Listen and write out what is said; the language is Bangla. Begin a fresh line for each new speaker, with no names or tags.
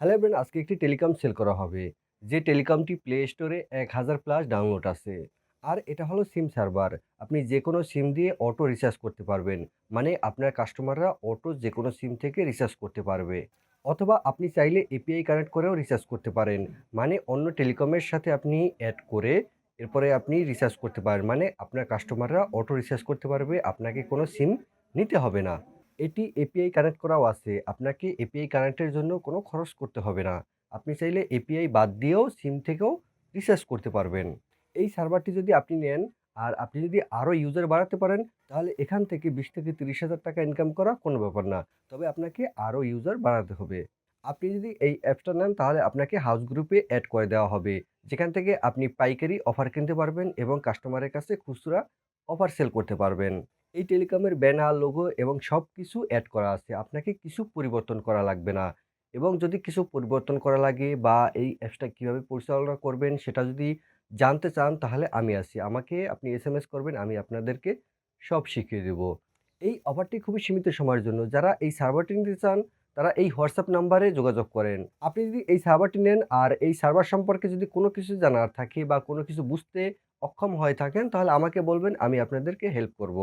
হ্যালো এভরিওয়ান, আজকে একটি টেলিকম সেল করা হবে। যে টেলিকমটি প্লে স্টোরে এক হাজার প্লাস ডাউনলোড আছে। আর এটা হলো সিম সার্ভার আপনি যে কোনো সিম দিয়ে অটো রিচার্জ করতে পারবেন। মানে আপনার কাস্টমাররা অটো যে কোনো সিম থেকে রিচার্জ করতে পারবে। অথবা আপনি চাইলে এপিআই কানেক্ট করেও রিচার্জ করতে পারেন। মানে অন্য টেলিকমের সাথে আপনি অ্যাড করে এরপরে আপনি রিচার্জ করতে পারেন। মানে আপনার কাস্টমাররা অটো রিচার্জ করতে পারবে। আপনাকে কোনো সিম নিতে হবে না। এটি এপিআই কানেক্ট করাও আছে। আপনাকে এপিআই কানেক্টের জন্য কোনো খরচ করতে হবে না। আপনি চাইলে এপিআই বাদ দিয়েও সিম থেকেও রিচার্জ করতে পারবেন। এই সার্ভারটি যদি আপনি নেন, আর আপনি যদি আরও ইউজার বাড়াতে পারেন, তাহলে এখান থেকে বিশ থেকে তিরিশ হাজার টাকা ইনকাম করা কোনো ব্যাপার না। তবে আপনাকে আরও ইউজার বাড়াতে হবে। আপনি যদি এই অ্যাপসটা নেন, তাহলে আপনাকে হাউস গ্রুপে অ্যাড করে দেওয়া হবে। যেখান থেকে আপনি পাইকারি অফার কিনতে পারবেন এবং কাস্টমারের কাছে খুচরা অফার সেল করতে পারবেন। এই টেলিকমের ব্যানার, লোগো এবং সব কিছু অ্যাড করা আছে। আপনাকে কিছু পরিবর্তন করা লাগবে না। এবং যদি কিছু পরিবর্তন করা লাগে বা এই অ্যাপসটা কীভাবে পরিচালনা করবেন সেটা যদি জানতে চান, তাহলে আমি আছি। আমাকে আপনি এস এম এস করবেন, আমি আপনাদেরকে সব শিখিয়ে দেব। এই অফারটি খুবই সীমিত সময়ের জন্য। যারা এই সার্ভারটি নিতে চান, তারা এই হোয়াটসঅ্যাপ নাম্বারে যোগাযোগ করেন। আপনি যদি এই সার্ভারটি নেন আর এই সার্ভার সম্পর্কে যদি কোনো কিছু জানার থাকে বা কোনো কিছু বুঝতে অক্ষম হয়ে থাকেন, তাহলে আমাকে বলবেন, আমি আপনাদেরকে হেল্প করব।